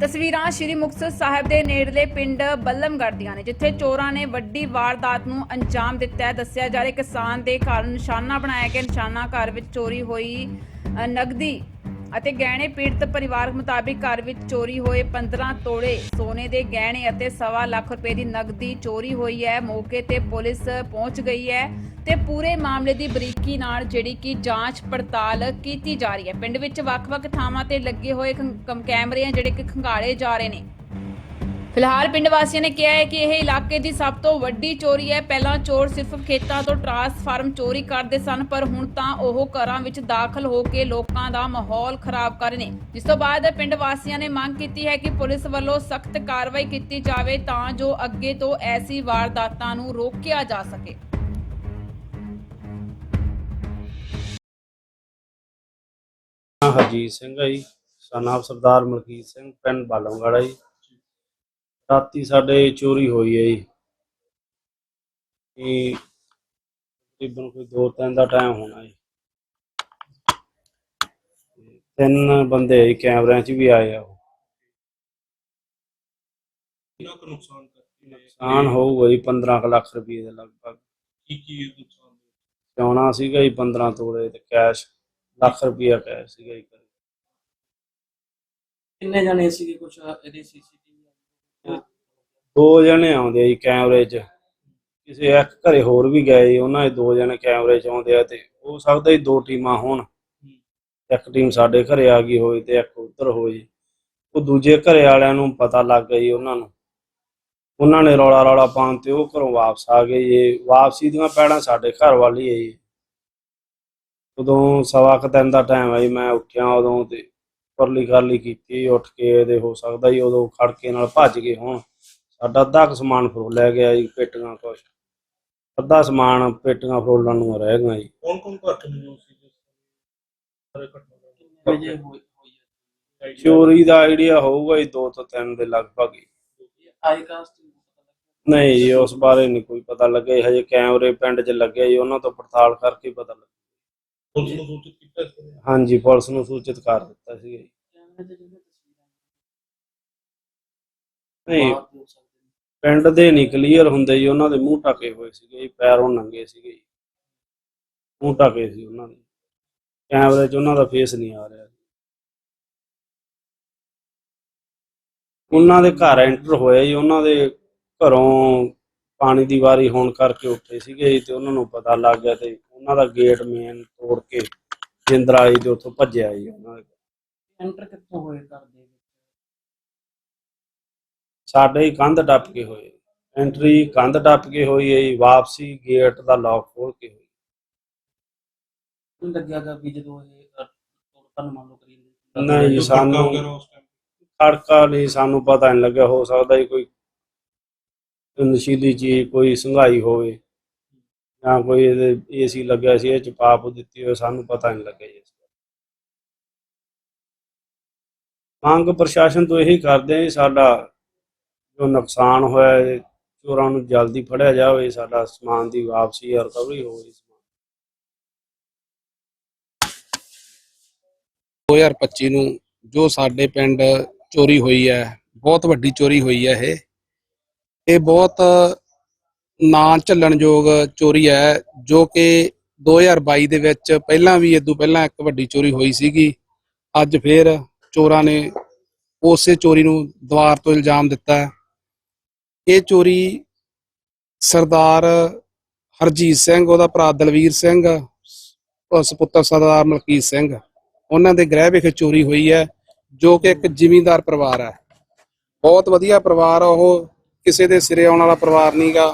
ਤਸਵੀਰਾਂ ਸ਼੍ਰੀ ਮੁਕਤਸਰ ਸਾਹਿਬ ਦੇ ਨੇੜਲੇ ਪਿੰਡ ਬੱਲਮਗੜ੍ਹ ਦੀਆਂ ਨੇ, ਜਿੱਥੇ ਚੋਰਾਂ ਨੇ ਵੱਡੀ ਵਾਰਦਾਤ ਨੂੰ ਅੰਜਾਮ ਦਿੱਤਾ ਹੈ। ਦੱਸਿਆ ਜਾ ਰਿਹਾ ਕਿਸਾਨ ਦੇ ਘਰ ਨਿਸ਼ਾਨਾ ਬਣਾਇਆ ਗਿਆ। ਨਿਸ਼ਾਨਾ ਘਰ ਵਿੱਚ ਚੋਰੀ ਹੋਈ ਨਗਦੀ ਅਤੇ ਗਹਿਣੇ ਪੀੜਤ ਪਰਿਵਾਰ ਮੁਤਾਬਿਕ ਘਰ ਵਿੱਚ ਚੋਰੀ ਹੋਏ 15 ਤੋੜੇ ਸੋਨੇ ਦੇ ਗਹਿਣੇ ਅਤੇ ਸਵਾ ਲੱਖ ਰੁਪਏ ਦੀ ਨਗਦੀ ਚੋਰੀ ਹੋਈ ਹੈ। ਮੌਕੇ ਤੇ ਪੁਲਿਸ ਪਹੁੰਚ ਗਈ ਹੈ ਤੇ ਪੂਰੇ ਮਾਮਲੇ ਦੀ ਬਰੀਕੀ ਨਾਲ ਜਿਹੜੀ ਕਿ ਜਾਂਚ ਪੜਤਾਲ ਕੀਤੀ ਜਾ ਰਹੀ ਹੈ। ਪਿੰਡ ਵਿੱਚ ਵੱਖ-ਵੱਖ ਥਾਵਾਂ ਤੇ ਲੱਗੇ ਹੋਏ ਖੰ- ਕਮ- ਕੈਮਰੇ ਆ ਜਿਹੜੇ ਕਿ ਖੰਗਾਲੇ ਜਾ ਰਹੇ ਨੇ। ਫਿਲਹਾਲ ਪਿੰਡ ਵਾਸੀਆਂ ਨੇ ਕਿਹਾ ਹੈ ਕਿ ਇਹ ਇਲਾਕੇ ਦੀ ਸਭ ਤੋਂ ਵੱਡੀ ਚੋਰੀ ਹੈ। ਪਹਿਲਾਂ ਚੋਰ ਸਿਰਫ ਖੇਤਾਂ ਤੋਂ ਟਰਾਂਸਫਾਰਮ ਚੋਰੀ ਕਰਦੇ ਸਨ, ਪਰ ਹੁਣ ਤਾਂ ਉਹ ਘਰਾਂ ਵਿੱਚ ਦਾਖਲ ਹੋ ਕੇ ਲੋਕਾਂ ਦਾ ਮਾਹੌਲ ਖਰਾਬ ਕਰ ਰਹੇ ਨੇ। ਜਿਸ ਤੋਂ ਬਾਅਦ ਪਿੰਡ ਵਾਸੀਆਂ ਨੇ ਮੰਗ ਕੀਤੀ ਹੈ ਕਿ ਪੁਲਿਸ ਵੱਲੋਂ ਸਖਤ ਕਾਰਵਾਈ ਕੀਤੀ ਜਾਵੇ ਤਾਂ ਜੋ ਅੱਗੇ ਤੋਂ ਐਸੀ ਵਾਰਦਾਤਾਂ ਨੂੰ ਰੋਕਿਆ ਜਾ ਸਕੇ। ਹਰਜੀਤ ਸਿੰਘ ਹੈ ਜੀ। ਸਨਾਬ ਸਰਦਾਰ ਮਲਕੀਤ ਸਿੰਘ, ਪਿੰਡ ਬਾਲਮਗੜਾ ਜੀ। ਰਾਤੀ ਸਾਡੇ ਚੋਰੀ ਹੋਈ ਹੈ ਜੀ। ਇਹ ਤਕਰੀਬਨ ਕੋਈ 2-3 ਦਾ ਟਾਈਮ ਹੋਣਾ ਜੀ। ਤਿੰਨ ਬੰਦੇ ਜੀ ਕੈਮਰਿਆਂ 'ਚ ਵੀ ਆਏ ਆ ਉਹ। ਕਿੰਨਾ ਕੁ ਨੁਕਸਾਨ ਕਰਤੀ ਹੈ ਨੁਕਸਾਨ ਹੋਊਗਾ ਜੀ 15 ਕੁ ਲੱਖ ਰੁਪਏ ਦੇ ਲਗਭਗ। ਕੀ ਕੀ ਨੁਕਸਾਨ? ਸੋਨਾ ਸੀਗਾ ਜੀ 15 ਤੋਲੇ ਤੇ ਕੈਸ਼ ਲੱਖ ਰੁਪਇਆ ਕੈਸ਼ ਸੀਗਾ ਜੀ। ਕਿੰਨੇ ਜਣੇ ਸੀਗੇ ਕੁਛ ਇਹਦੇ ਸੀਸੀਟੀਵੀ ਦੋ ਜਣੇ ਆਉਂਦੇ ਆ ਜੀ ਕੈਮਰੇ 'ਚ। ਕਿਸੇ ਇੱਕ ਘਰੇ ਹੋਰ ਵੀ ਗਏ ਜੀ, ਉਹਨਾਂ ਦੇ ਦੋ ਜਣੇ ਕੈਮਰੇ 'ਚ ਆਉਂਦੇ ਆ ਤੇ ਹੋ ਸਕਦਾ ਜੀ ਦੋ ਟੀਮਾਂ ਹੋਣ। ਇੱਕ ਟੀਮ ਸਾਡੇ ਘਰੇ ਆ ਗਈ ਹੋਈ ਤੇ ਇੱਕ ਉੱਧਰ ਹੋਵੇ ਉਹ ਦੂਜੇ ਘਰੇ ਵਾਲਿਆਂ ਨੂੰ ਪਤਾ ਲੱਗ ਗਿਆ ਜੀ ਉਹਨਾਂ ਨੂੰ। ਉਹਨਾਂ ਨੇ ਰੌਲਾ ਰੌਲਾ ਪਾਉਣ ਤੇ ਉਹ ਘਰੋਂ ਵਾਪਸ ਆ ਗਏ ਜੀ। ਵਾਪਸੀ ਦੀਆਂ ਪੈੜਾਂ ਸਾਡੇ ਘਰ ਵਾਲੀ ਹੀ ਹੈ ਜੀ। ਉਦੋਂ ਸਵਾ ਕੁ ਦਿਨ ਦਾ ਟਾਈਮ ਹੈ ਮੈਂ ਉੱਠਿਆ ਉਦੋਂ ਤੇ ਪਰਲੀ ਕਰਲੀ ਕੀਤੀ ਉੱਠ ਕੇ ਇਹਦੇ ਹੋ ਸਕਦਾ ਜੀ ਉਦੋਂ ਖੜਕੇ ਨਾਲ ਭੱਜ ਗਏ ਹੋਣ। ਸਾਡਾ ਅੱਧਾ ਕੁ ਸਮਾਨ ਫਰੋਲ ਲੈ ਗਿਆ ਜੀ ਪੇਟੀਆਂ ਕੁਛ ਅੱਧਾ ਸਮਾਨ ਪੇਟੀਆਂ ਫਰੋਲਣ ਨੂੰ ਰਹਿ ਗਿਆ ਜੀ। ਕੌਣ ਕੌਣ ਘੱਟ ਮਿਲਿਓ ਸੀ ਜਿਸ ਸਾਰੇ ਘਟਨਾ ਵਜੇ ਹੋਈ ਹੋਈ ਹੈ ਚੋਰੀ ਦਾ ਆਈਡੀਆ ਹੋਊਗਾ ਜੀ 2 ਤੋਂ 3 ਦੇ ਲਗਭਗ ਹੀ। ਆਈ ਕਾਸਟ ਨਹੀਂ ਜੀ ਉਸ ਬਾਰੇ ਨਹੀਂ ਕੋਈ ਪਤਾ ਲੱਗਿਆ ਜੀ, ਹਜੇ ਕੈਮਰੇ ਪਿੰਡ 'ਚ ਲੱਗੇ ਜੀ ਉਹਨਾਂ ਤੋਂ ਪੜਤਾਲ ਕਰਕੇ ਹੀ ਪਤਾ ਲੱਗਾ ਪੁਲਿਸ ਨੂੰ ਸੂਚਿਤ ਕੀਤਾ ਇਸ ਬਾਰੇ? ਹਾਂਜੀ ਪੁਲਿਸ ਨੂੰ ਸੂਚਿਤ ਕਰ ਦਿੱਤਾ ਸੀ ਜੀ। ਨਹੀਂ। ਪਿੰਡ ਦੇ ਨਹੀਂ ਕਲੀਅਰ ਹੁੰਦੇ ਜੀ, ਉਹਨਾਂ ਦੇ ਮੂੰਹ ਢਕੇ ਹੋਏ ਸੀਗੇ ਜੀ, ਪੈਰੋਂ ਨੰਗੇ ਸੀਗੇ ਜੀ। ਮੂੰਹ ਢਕੇ ਸੀ ਉਹਨਾਂ ਦੇ। ਕੈਮਰੇ 'ਚ ਉਹਨਾਂ ਦਾ ਫੇਸ ਨਹੀਂ ਆ ਰਿਹਾ ਉਹਨਾਂ ਦੇ ਘਰ ਐਂਟਰ ਹੋਇਆ ਜੀ, ਉਹਨਾਂ ਦੇ ਘਰੋਂ ਪਾਣੀ ਦੀ ਵਾਰੀ ਹੋਣ ਕਰਕੇ ਉੱਠੇ ਸੀਗੇ ਜੀ ਤੇ ਉਹਨਾਂ ਨੂੰ ਪਤਾ ਲੱਗ ਗਿਆ ਤੇ ਉਹਨਾਂ ਦਾ ਗੇਟ ਮੇਨ ਤੋੜ ਕੇ ਜਿੰਦਰਾ ਜੀ ਤੇ ਉੱਥੋਂ ਭੱਜਿਆ ਜੀ ਉਹਨਾਂ ਦੇ ਐਂਟਰ ਕਿੱਥੋਂ ਹੋਏ ਕਰਦੇ ਸਾਡੇ ਹੀ ਕੰਧ ਟੱਪ ਕੇ ਹੋਏ। ਐਂਟਰੀ ਕੰਧ ਟੱਪ ਕੇ ਹੋਈ ਹੈ ਜੀ ਵਾਪਸੀ ਗੇਟ ਦਾ ਲੌਕ ਖੋਲ ਕੇ ਹੋਈ। ਨਹੀਂ ਲੱਗਿਆਗਾ ਵੀ ਜਦੋਂ ਇਹ ਤੋੜਨ ਮੰਨ ਲਓ ਕਰੀਏ ਨਹੀਂ ਜੀ, ਜੋ ਖੜਕਾ ਸਾਨੂੰ ਖੜਕਾ ਨਹੀਂ ਪਤਾ ਨਹੀਂ ਲੱਗਿਆ ਹੋ ਸਕਦਾ ਜੀ ਕੋਈ ਨਸ਼ੀਲੀ ਚੀਜ਼ ਕੋਈ ਸੰਘਾਈ ਹੋਵੇ। ਜਾਂ ਕੋਈ ਇਹਦੇ ਏਸੀ ਲੱਗਿਆ ਸੀ ਇਹ ਚ ਪਾਪ ਦਿੱਤੀ ਹੋਵੇ ਸਾਨੂੰ ਪਤਾ ਨਹੀਂ ਲੱਗਿਆ ਜੀ ਇਸ ਬਾਰੇ। ਮੰਗ ਪ੍ਰਸ਼ਾਸਨ ਤੋਂ ਇਹੀ ਕਰਦੇ ਜੀ ਸਾਡਾ ਜੋ ਨੁਕਸਾਨ ਹੋਇਆ ਹੈ, ਚੋਰਾਂ ਨੂੰ ਜਲਦੀ ਫੜਿਆ ਜਾਵੇ, ਸਾਡਾ ਸਮਾਨ ਦੀ ਵਾਪਸੀ ਜਾਂ ਰਿਕਵਰੀ ਹੋਵੇ 2025 ਨੂੰ ਜੋ ਸਾਡੇ ਪਿੰਡ ਚੋਰੀ ਹੋਈ ਹੈ, ਬਹੁਤ ਵੱਡੀ ਚੋਰੀ ਹੋਈ ਹੈ ਇਹ। ਇਹ ਬਹੁਤ ਨਾ ਝੱਲਣਯੋਗ ਚੋਰੀ ਹੈ, ਜੋ ਕਿ 2022 ਦੇ ਵਿੱਚ ਪਹਿਲਾਂ ਵੀ ਇਦੋਂ ਪਹਿਲਾਂ ਇੱਕ ਵੱਡੀ ਚੋਰੀ ਹੋਈ ਸੀਗੀ। ਅੱਜ ਫੇਰ ਚੋਰਾਂ ਨੇ ਉਸੇ ਚੋਰੀ ਨੂੰ ਦੁਆਰ ਤੋਂ ਇਲਜ਼ਾਮ ਦਿੱਤਾ ਹੈ। ਇਹ ਚੋਰੀ ਸਰਦਾਰ ਹਰਜੀਤ ਸਿੰਘ, ਉਹਦਾ ਭਰਾ ਦਲਵੀਰ ਸਿੰਘ ਉਹ ਸੁਪੁੱਤਰ ਸਰਦਾਰ ਮਲਕੀਤ ਸਿੰਘ। ਉਹਨਾਂ ਦੇ ਗ੍ਰਹਿ ਵਿਖੇ ਚੋਰੀ ਹੋਈ ਹੈ, ਜੋ ਕਿ ਇੱਕ ਜ਼ਿਮੀਂਦਾਰ ਪਰਿਵਾਰ ਹੈ। ਬਹੁਤ ਵਧੀਆ ਪਰਿਵਾਰ ਆ ਉਹ, ਕਿਸੇ ਦੇ ਸਿਰੇ ਆਉਣ ਵਾਲਾ ਪਰਿਵਾਰ ਨਹੀਂਗਾ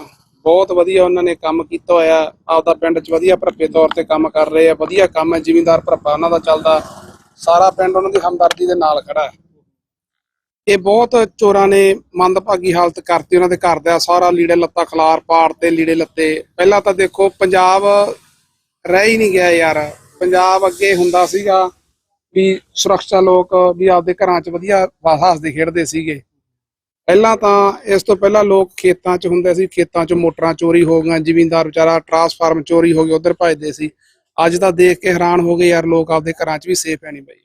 ਬਹੁਤ ਵਧੀਆ ਉਹਨਾਂ ਨੇ ਕੰਮ ਕੀਤਾ ਹੋਇਆ, ਆਪਦਾ ਪਿੰਡ 'ਚ ਵਧੀਆ ਭਰਪੇ ਤੌਰ ਤੇ ਕੰਮ ਕਰ ਰਹੇ ਆ, ਵਧੀਆ ਕੰਮ ਹੈ, ਜ਼ਿਮੀਂਦਾਰ ਭਰਪਾ ਉਹਨਾਂ ਦਾ ਚੱਲਦਾ। ਸਾਰਾ ਪਿੰਡ ਉਹਨਾਂ ਦੀ ਹਮਦਰਦੀ ਦੇ ਨਾਲ ਖੜਾ ਹੈ। ਇਹ ਬਹੁਤ ਚੋਰਾਂ ਨੇ ਮੰਦਭਾਗੀ ਹਾਲਤ ਕਰਤੀ, ਉਹਨਾਂ ਦੇ ਘਰ ਦਾ ਸਾਰਾ ਲੀੜੇ ਲੱਤਾ ਖਲਾਰ ਪਾੜ ਤੇ ਲੀੜੇ ਲੱਤੇ। ਪਹਿਲਾਂ ਤਾਂ ਦੇਖੋ, ਪੰਜਾਬ ਰਹਿ ਹੀ ਨਹੀਂ ਗਿਆ ਯਾਰ। ਪੰਜਾਬ ਅੱਗੇ ਹੁੰਦਾ ਸੀਗਾ ਵੀ ਸੁਰੱਖਿਆ ਲੋਕ ਵੀ ਆਪਦੇ ਘਰਾਂ 'ਚ ਵਧੀਆ ਹੱਸਦੇ ਖੇਡਦੇ ਸੀਗੇ। ਪਹਿਲਾਂ ਤਾਂ ਇਸ ਤੋਂ ਪਹਿਲਾਂ ਲੋਕ ਖੇਤਾਂ 'ਚ ਹੁੰਦੇ ਸੀ, ਖੇਤਾਂ 'ਚ ਮੋਟਰਾਂ ਚੋਰੀ ਹੋ ਗਈਆਂ ਜ਼ਿਮੀਂਦਾਰ ਵਿਚਾਰਾ ਟਰਾਂਸਫਾਰਮ ਚੋਰੀ ਹੋ ਗਿਆ, ਉਧਰ ਭੱਜਦੇ ਸੀ। ਅੱਜ ਤਾਂ ਦੇਖ ਕੇ ਹੈਰਾਨ ਹੋ ਗਏ ਯਾਰ, ਲੋਕ ਆਪਦੇ ਘਰਾਂ 'ਚ ਵੀ ਸੇਫ ਹੈ ਨਹੀਂ ਬਈ।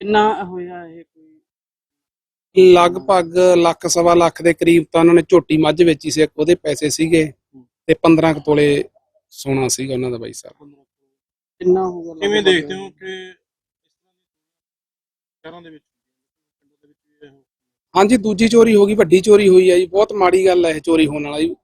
ਕਿੰਨਾ ਹੋਇਆ ਇਹ ਲਗਭਗ ਲੱਖ ਸਵਾ ਲੱਖ ਦੇ ਕਰੀਬ ਤਾਂ ਉਹਨਾਂ ਨੇ ਝੋਟੀ ਮੱਝ ਵੇਚੀ ਸੀ ਇੱਕ ਉਹਦੇ ਪੈਸੇ ਸੀਗੇ ਤੇ 15 ਕੁ ਤੋਲੇ ਸੋਨਾ ਸੀਗਾ ਉਹਨਾਂ ਦਾ ਬਾਈ ਸਾਹਿਬ ਕਿੰਨਾ ਹੋਊਗਾ ਕਿਵੇਂ ਲਗਭਗ? ਦੇਖਦੇ ਹੋ ਕਿ ਇਸ ਤਰ੍ਹਾਂ ਦੀ ਸ਼ਹਿਰਾਂ ਦੇ ਵਿੱਚ ਪਿੰਡਾਂ ਦੇ ਵਿੱਚ ਵੀ ਇਹੋ ਹਾਂਜੀ ਦੂਜੀ ਚੋਰੀ ਹੋ ਗਈ ਵੱਡੀ ਚੋਰੀ ਹੋਈ ਹੈ ਜੀ ਬਹੁਤ ਮਾੜੀ ਗੱਲ ਹੈ ਇਹ ਚੋਰੀ ਹੋਣ ਵਾਲਾ ਜੀ।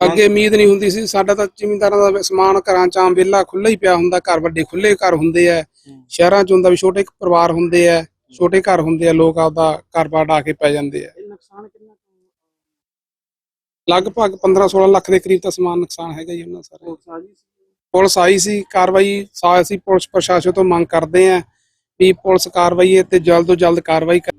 ਅੱਗੇ ਉਮੀਦ ਨਹੀਂ ਹੁੰਦੀ ਸੀ ਸਾਡਾ ਤਾਂ ਜ਼ਿਮੀਂਦਾਰਾਂ ਦਾ ਸਮਾਨ ਘਰਾਂ ਚ ਵਿਹਲਾ ਖੁੱਲਾ ਹੀ ਪਿਆ ਹੁੰਦਾ ਘਰ ਵੱਡੇ ਖੁੱਲੇ ਘਰ ਹੁੰਦੇ ਆ ਸ਼ਹਿਰਾਂ ਚ ਹੁੰਦਾ ਵੀ ਛੋਟੇ ਪਰਿਵਾਰ ਹੁੰਦੇ ਆ ਛੋਟੇ ਘਰ ਹੁੰਦੇ ਆ ਲੋਕ ਆਪਦਾ ਘਰ ਬਾੜ ਆ ਕੇ ਪੈ ਜਾਂਦੇ ਆ। ਨੁਕਸਾਨ ਕਿੰਨਾ ਲਗਭਗ 15 16 ਲੱਖ ਦੇ ਕਰੀਬ ਤਾਂ ਸਮਾਨ ਨੁਕਸਾਨ ਹੈਗਾ ਜੀ ਉਹਨਾਂ ਸਾਰਾ। ਪੁਲਿਸ ਆਈ ਸੀ? ਕਾਰਵਾਈ ਸਾ ਅਸੀਂ ਪੁਲਿਸ ਪ੍ਰਸ਼ਾਸਨ ਤੋਂ ਮੰਗ ਕਰਦੇ ਆ ਵੀ ਪੁਲਿਸ ਕਾਰਵਾਈ ਤੇ ਜਲਦ ਤੋਂ ਜਲਦ ਕਾਰਵਾਈ ਕਰ-